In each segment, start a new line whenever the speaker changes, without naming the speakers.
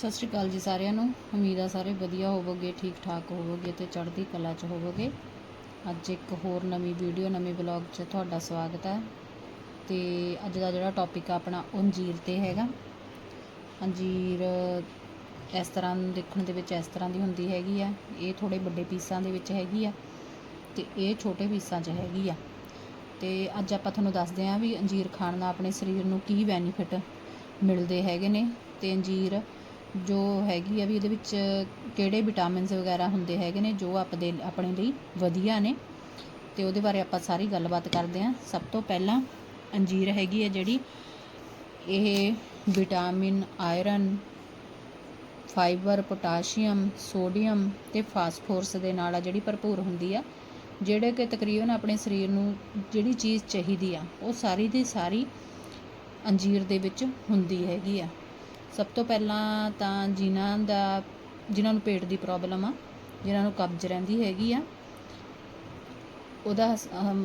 ਸਤਿ ਸ਼੍ਰੀ ਅਕਾਲ ਜੀ ਸਾਰਿਆਂ ਨੂੰ। ਉਮੀਦ ਆ ਸਾਰੇ ਵਧੀਆ ਹੋਵੋਗੇ, ਠੀਕ ਠਾਕ ਹੋਵੋਗੇ ਤੇ ਚੜ੍ਹਦੀ ਕਲਾ 'ਚ ਹੋਵੋਗੇ। ਅੱਜ ਇੱਕ ਹੋਰ ਨਵੀਂ ਵੀਡੀਓ, ਨਵੇਂ ਬਲੌਗ 'ਚ ਤੁਹਾਡਾ ਸਵਾਗਤ ਹੈ। ਤੇ ਅੱਜ ਦਾ ਜਿਹੜਾ ਟੌਪਿਕ ਆ ਆਪਣਾ ਅੰਜੀਰ ਤੇ ਹੈਗਾ। ਅੰਜੀਰ ਇਸ ਤਰ੍ਹਾਂ ਦੇਖਣ ਦੇ ਵਿੱਚ ਇਸ ਤਰ੍ਹਾਂ ਦੀ ਹੁੰਦੀ ਹੈਗੀ ਆ। ਇਹ ਥੋੜੇ ਵੱਡੇ ਪੀਸਾਂ ਦੇ ਵਿੱਚ ਹੈਗੀ ਆ ਤੇ ਇਹ ਛੋਟੇ ਪੀਸਾਂ 'ਚ ਹੈਗੀ ਆ। ਤੇ ਅੱਜ ਆਪਾਂ ਤੁਹਾਨੂੰ ਦੱਸਦੇ ਹਾਂ ਵੀ ਅੰਜੀਰ ਖਾਣ ਨਾਲ ਆਪਣੇ ਸਰੀਰ ਨੂੰ ਕੀ ਬੈਨੀਫਿਟ ਮਿਲਦੇ ਹੈਗੇ ਨੇ। ਤੇ ਅੰਜੀਰ ਜੋ ਹੈਗੀ ਆ ਵੀ ਇਹਦੇ ਵਿੱਚ ਕਿਹੜੇ ਵਿਟਾਮਿਨਸ ਵਗੈਰਾ ਹੁੰਦੇ ਹੈਗੇ ਨੇ, ਜੋ ਆਪਦੇ ਆਪਣੇ ਲਈ ਵਧੀਆ ਨੇ। ਤੇ ਉਹਦੇ ਬਾਰੇ ਆਪਾਂ ਸਾਰੀ ਗੱਲਬਾਤ ਕਰਦੇ ਹਾਂ। ਸਭ ਤੋਂ ਪਹਿਲਾਂ ਅੰਜੀਰ ਹੈਗੀ ਹੈ ਜਿਹੜੀ, ਇਹ vitamin, iron, fibre, potassium, sodium ਤੇ ਫਾਸਫੋਰਸ ਦੇ ਨਾਲ ਆ ਜਿਹੜੀ ਭਰਪੂਰ ਹੁੰਦੀ ਆ, ਜਿਹੜੇ ਕਿ ਤਕਰੀਬਨ ਆਪਣੇ ਸਰੀਰ ਨੂੰ ਜਿਹੜੀ ਚੀਜ਼ ਚਾਹੀਦੀ ਆ, ਉਹ ਸਾਰੀ ਦੀ ਸਾਰੀ ਅੰਜੀਰ ਦੇ ਵਿੱਚ ਹੁੰਦੀ ਹੈਗੀ ਆ। ਸਭ ਤੋਂ ਪਹਿਲਾਂ ਤਾਂ ਜਿਨ੍ਹਾਂ ਦਾ, ਜਿਨ੍ਹਾਂ ਨੂੰ ਪੇਟ ਦੀ ਪ੍ਰੋਬਲਮ ਆ, ਜਿਨ੍ਹਾਂ ਨੂੰ ਕਬਜ਼ ਰਹਿੰਦੀ ਹੈਗੀ ਆ, ਉਹਦਾ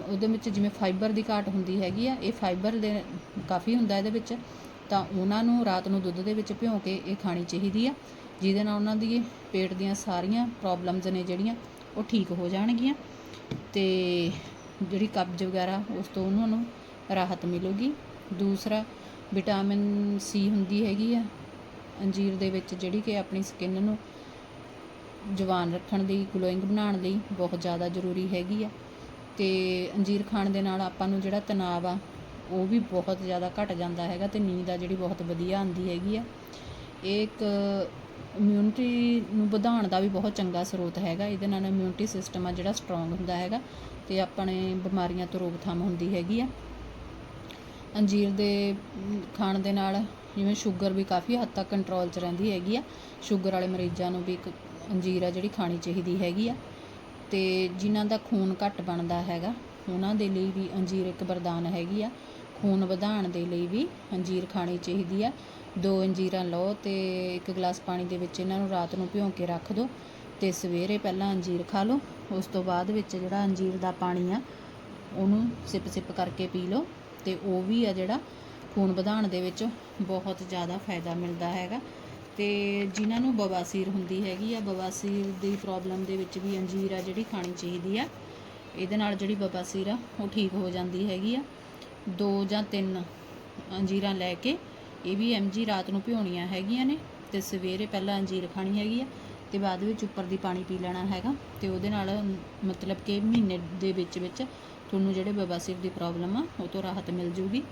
ਉਹਦੇ ਵਿੱਚ ਜਿਵੇਂ ਫਾਈਬਰ ਦੀ ਘਾਟ ਹੁੰਦੀ ਹੈਗੀ ਆ, ਇਹ ਫਾਈਬਰ ਦੇ ਕਾਫੀ ਹੁੰਦਾ ਇਹਦੇ ਵਿੱਚ, ਤਾਂ ਉਹਨਾਂ ਨੂੰ ਰਾਤ ਨੂੰ ਦੁੱਧ ਦੇ ਵਿੱਚ ਭਿਉਂ ਕੇ ਇਹ ਖਾਣੀ ਚਾਹੀਦੀ ਆ, ਜਿਹਦੇ ਨਾਲ ਉਹਨਾਂ ਦੀ ਪੇਟ ਦੀਆਂ ਸਾਰੀਆਂ ਪ੍ਰੋਬਲਮਸ ਨੇ ਜਿਹੜੀਆਂ, ਉਹ ਠੀਕ ਹੋ ਜਾਣਗੀਆਂ, ਤੇ ਜਿਹੜੀ ਕਬਜ਼ ਵਗੈਰਾ, ਉਸ ਤੋਂ ਉਹਨਾਂ ਨੂੰ ਰਾਹਤ ਮਿਲੂਗੀ। ਦੂਸਰਾ ਵਿਟਾਮਿਨ ਸੀ ਹੁੰਦੀ ਹੈਗੀ ਆ, ਅੰਜੀਰ ਦੇ ਵਿੱਚ ਜਿਹੜੀ ਕਿ ਆਪਣੀ ਸਕਿਨ ਨੂੰ ਜਵਾਨ ਰੱਖਣ ਲਈ ਗਲੋਇੰਗ ਬਣਾਉਣ ਲਈ ਬਹੁਤ ਜ਼ਿਆਦਾ ਜ਼ਰੂਰੀ ਹੈਗੀ ਆ। ਤੇ ਅੰਜੀਰ ਖਾਣ ਦੇ ਨਾਲ ਆਪਾਂ ਨੂੰ ਜਿਹੜਾ ਤਣਾਅ ਆ, ਉਹ ਵੀ ਬਹੁਤ ਜ਼ਿਆਦਾ ਘਟ ਜਾਂਦਾ ਹੈਗਾ ਤੇ ਨੀਂਦ ਆ ਜਿਹੜੀ ਬਹੁਤ ਵਧੀਆ ਆਉਂਦੀ ਹੈਗੀ ਆ। ਇਹ ਇੱਕ ਇਮਿਊਨਿਟੀ ਨੂੰ ਵਧਾਉਣ ਦਾ ਵੀ ਬਹੁਤ ਚੰਗਾ ਸਰੋਤ ਹੈਗਾ, ਇਹਦੇ ਨਾਲ ਇਮਿਊਨਿਟੀ ਸਿਸਟਮ ਆ ਜਿਹੜਾ ਸਟਰੋਂਗ ਹੁੰਦਾ ਹੈਗਾ ਤੇ ਆਪਣੇ ਬਿਮਾਰੀਆਂ ਤੋਂ ਰੋਕਥਾਮ ਹੁੰਦੀ ਹੈਗੀ ਆ। ਅੰਜੀਰ ਦੇ ਖਾਣ ਦੇ ਨਾਲ, ਜਿਵੇਂ ਸ਼ੂਗਰ ਵੀ ਕਾਫੀ ਹੱਦ ਤੱਕ ਕੰਟਰੋਲ 'ਚ ਰਹਿੰਦੀ ਹੈਗੀ ਆ। ਸ਼ੂਗਰ ਵਾਲੇ ਮਰੀਜ਼ਾਂ ਨੂੰ ਵੀ ਇੱਕ ਅੰਜੀਰ ਆ ਜਿਹੜੀ ਖਾਣੀ ਚਾਹੀਦੀ ਹੈਗੀ ਆ। ਤੇ ਜਿਨ੍ਹਾਂ ਦਾ ਖੂਨ ਘੱਟ ਬਣਦਾ ਹੈਗਾ, ਉਹਨਾਂ ਦੇ ਲਈ ਵੀ ਅੰਜੀਰ ਇੱਕ ਵਰਦਾਨ ਹੈਗੀ ਆ। ਖੂਨ ਵਧਾਉਣ ਦੇ ਲਈ ਵੀ ਅੰਜੀਰ ਖਾਣੀ ਚਾਹੀਦੀ ਆ। ਦੋ ਅੰਜੀਰਾਂ ਲਓ ਤੇ ਇੱਕ ਗਲਾਸ ਪਾਣੀ ਦੇ ਵਿੱਚ ਇਹਨਾਂ ਨੂੰ ਰਾਤ ਨੂੰ ਭਿਉਂ ਕੇ ਰੱਖ ਦਿਓ ਤੇ ਸਵੇਰੇ ਪਹਿਲਾਂ ਅੰਜੀਰ ਖਾ ਲਓ। ਉਸ ਤੋਂ ਬਾਅਦ ਵਿੱਚ ਜਿਹੜਾ ਅੰਜੀਰ ਦਾ ਪਾਣੀ ਆ, ਉਹਨੂੰ ਸਿਪ ਸਿਪ ਕਰਕੇ ਪੀ ਲਓ। ਤੇ ਉਹ ਵੀ ਆ ਜਿਹੜਾ ਖੂਨ ਵਧਾਉਣ ਦੇ ਵਿੱਚ ਬਹੁਤ ਜ਼ਿਆਦਾ ਫਾਇਦਾ ਮਿਲਦਾ ਹੈਗਾ। ਤੇ ਜਿਨ੍ਹਾਂ ਨੂੰ ਬਵਾਸੀਰ ਹੁੰਦੀ ਹੈਗੀ ਆ, ਬਵਾਸੀਰ ਦੀ ਪ੍ਰੋਬਲਮ ਦੇ ਵਿੱਚ ਵੀ ਅੰਜੀਰ ਆ ਜਿਹੜੀ ਖਾਣੀ ਚਾਹੀਦੀ ਆ। ਇਹਦੇ ਨਾਲ ਜਿਹੜੀ ਬਵਾਸੀਰ ਆ, ਉਹ ਠੀਕ ਹੋ ਜਾਂਦੀ ਹੈਗੀ ਆ। ਦੋ ਜਾਂ ਤਿੰਨ ਅੰਜੀਰਾਂ ਲੈ ਕੇ ਇਹ ਵੀ ਐਮਜੀ ਰਾਤ ਨੂੰ ਭਿਉਣੀਆਂ ਹੈਗੀਆਂ ਨੇ ਤੇ ਸਵੇਰੇ ਪਹਿਲਾਂ ਅੰਜੀਰ ਖਾਣੀ ਹੈਗੀ ਆ ਤੇ ਬਾਅਦ ਵਿੱਚ ਉੱਪਰ ਦੀ ਪਾਣੀ ਪੀ ਲੈਣਾ ਹੈਗਾ ਤੇ ਉਹਦੇ ਨਾਲ ਮਤਲਬ ਕਿ ਮਹੀਨੇ ਦੇ ਵਿੱਚ ਵਿੱਚ ਤੁਹਾਨੂੰ ਜਿਹੜੇ ਬਵਾਸੀਰ ਦੀ ਪ੍ਰੋਬਲਮ ਆ, ਉਹ ਤੋਂ ਰਾਹਤ ਮਿਲ ਜੂਗੀ।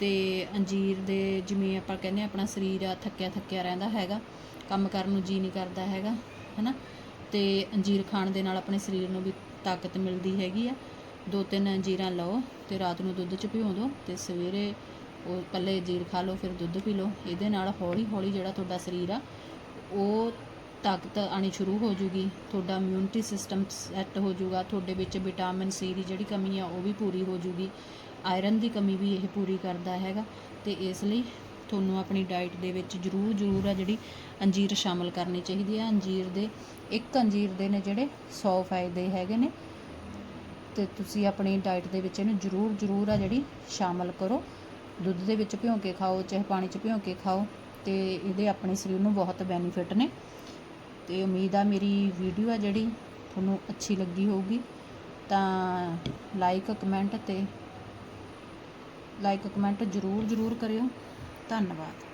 ਤੇ ਅੰਜੀਰ ਦੇ ਜਿਵੇਂ ਆਪਾਂ ਕਹਿੰਦੇ ਆ, ਆਪਣਾ ਸਰੀਰ ਆ, ਥੱਕਿਆ ਥੱਕਿਆ ਰਹਿੰਦਾ ਹੈਗਾ, ਕੰਮ ਕਰਨ ਨੂੰ ਜੀ ਨਹੀਂ ਕਰਦਾ ਹੈਗਾ, ਹੈਨਾ? ਤੇ ਅੰਜੀਰ ਖਾਣ ਦੇ ਨਾਲ ਆਪਣੇ ਸਰੀਰ ਨੂੰ ਵੀ ਤਾਕਤ ਮਿਲਦੀ ਹੈਗੀ ਆ। ਦੋ ਤਿੰਨ ਅੰਜੀਰਾਂ ਲਓ ਤੇ ਰਾਤ ਨੂੰ ਦੁੱਧ ਚ ਭਿਓ ਦਿਓ ਤੇ ਸਵੇਰੇ ਉਹ ਪਹਿਲੇ ਅੰਜੀਰ ਖਾ ਲਓ, ਫਿਰ ਦੁੱਧ ਪੀ ਲਓ। ਇਹਦੇ ਨਾਲ ਹੌਲੀ ਹੌਲੀ ਜਿਹੜਾ ਤੁਹਾਡਾ ਸਰੀਰ ਆ, ਉਹ ਤਾਕਤ ਆਣੀ ਸ਼ੁਰੂ ਹੋ ਜੂਗੀ, ਤੁਹਾਡਾ ਇਮਿਊਨਿਟੀ ਸਿਸਟਮ ਸੈੱਟ ਹੋ ਜਾਊਗਾ ਤੁਹਾਡੇ ਵਿੱਚ ਵਿਟਾਮਿਨ ਸੀ ਦੀ ਜਿਹੜੀ ਕਮੀ ਆ ਉਹ ਵੀ ਪੂਰੀ ਹੋ ਜੂਗੀ ਆਇਰਨ ਦੀ ਕਮੀ ਵੀ ਇਹ ਪੂਰੀ ਕਰਦਾ ਹੈਗਾ, ਤੇ ਇਸ ਲਈ ਤੁਹਾਨੂੰ ਆਪਣੀ ਡਾਈਟ ਦੇ ਵਿੱਚ ਜ਼ਰੂਰ ਜ਼ਰੂਰ ਆ ਜਿਹੜੀ ਅੰਜੀਰ ਸ਼ਾਮਲ ਕਰਨੀ ਚਾਹੀਦੀ ਆ, ਅੰਜੀਰ ਦੇ, ਇੱਕ ਅੰਜੀਰ ਦੇ ਨੇ ਜਿਹੜੇ 100 ਫਾਇਦੇ ਹੈਗੇ ਨੇ, ਤੇ ਤੁਸੀਂ ਆਪਣੀ ਡਾਈਟ ਦੇ ਵਿੱਚ ਇਹਨੂੰ ਜ਼ਰੂਰ ਜ਼ਰੂਰ ਆ ਜਿਹੜੀ ਸ਼ਾਮਲ ਕਰੋ, ਦੁੱਧ ਦੇ ਵਿੱਚ ਭਿਉਂ ਕੇ ਖਾਓ, ਚਾਹੇ ਪਾਣੀ 'ਚ ਭਿਉਂ ਕੇ ਖਾਓ, ਤੇ ਇਹਦੇ ਆਪਣੇ ਸਰੀਰ ਨੂੰ ਬਹੁਤ ਬੈਨੀਫਿਟ ਨੇ। ਤੇ ਉਮੀਦ ਆ ਮੇਰੀ ਵੀਡੀਓ ਆ ਜਿਹੜੀ ਤੁਹਾਨੂੰ ਅੱਛੀ ਲੱਗੀ ਹੋਊਗੀ। ਤਾਂ ਲਾਈਕ ਕਮੈਂਟ ਤੇ ਲਾਈਕ ਕਮੈਂਟ ਜ਼ਰੂਰ ਜ਼ਰੂਰ ਕਰਿਓ। ਧੰਨਵਾਦ।